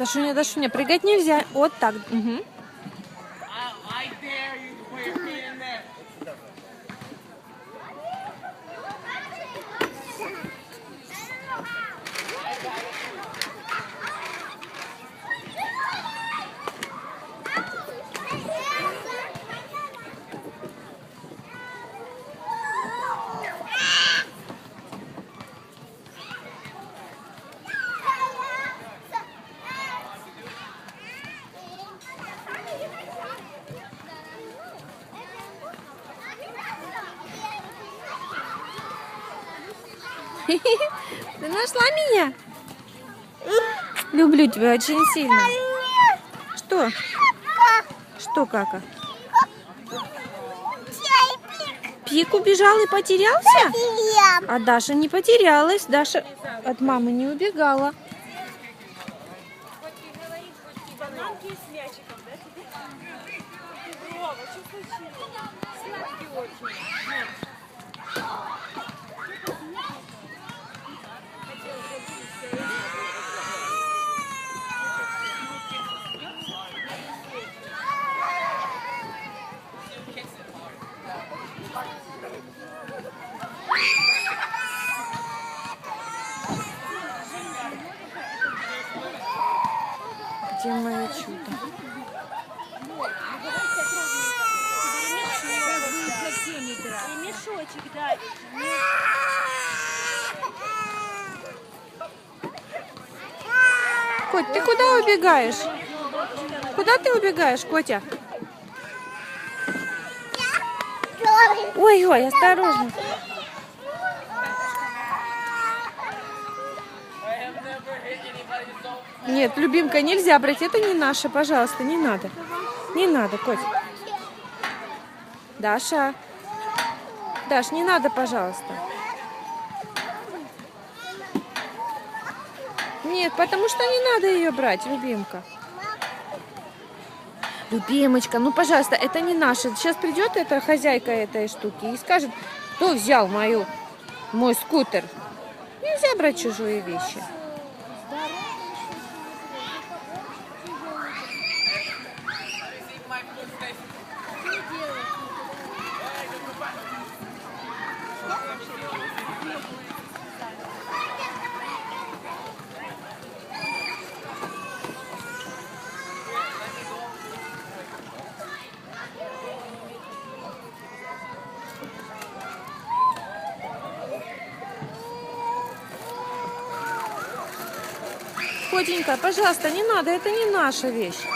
Дашуня, Дашуня, прыгать нельзя. Вот так. Мгм. Ты нашла меня? Люблю тебя очень сильно. Что? Что, кака? Пик убежал и потерялся? А Даша не потерялась. Даша от мамы не убегала. Бананки с мячиком, да, тебе? Вова, что случилось? Сладкий очень. Мое чудо? Ремешочек давит. Коть, ты куда убегаешь? Куда ты убегаешь, Котя? Ой-ой, осторожно. Нет, любимка, нельзя брать. Это не наше, пожалуйста, не надо. Не надо, Коть. Даша. Даш, не надо, пожалуйста. Нет, потому что не надо ее брать, любимка. Любимочка, ну, пожалуйста, это не наше. Сейчас придет эта хозяйка этой штуки и скажет, кто взял мою, мой скутер. Нельзя брать чужие вещи. Котенька, пожалуйста, не надо, это не наша вещь.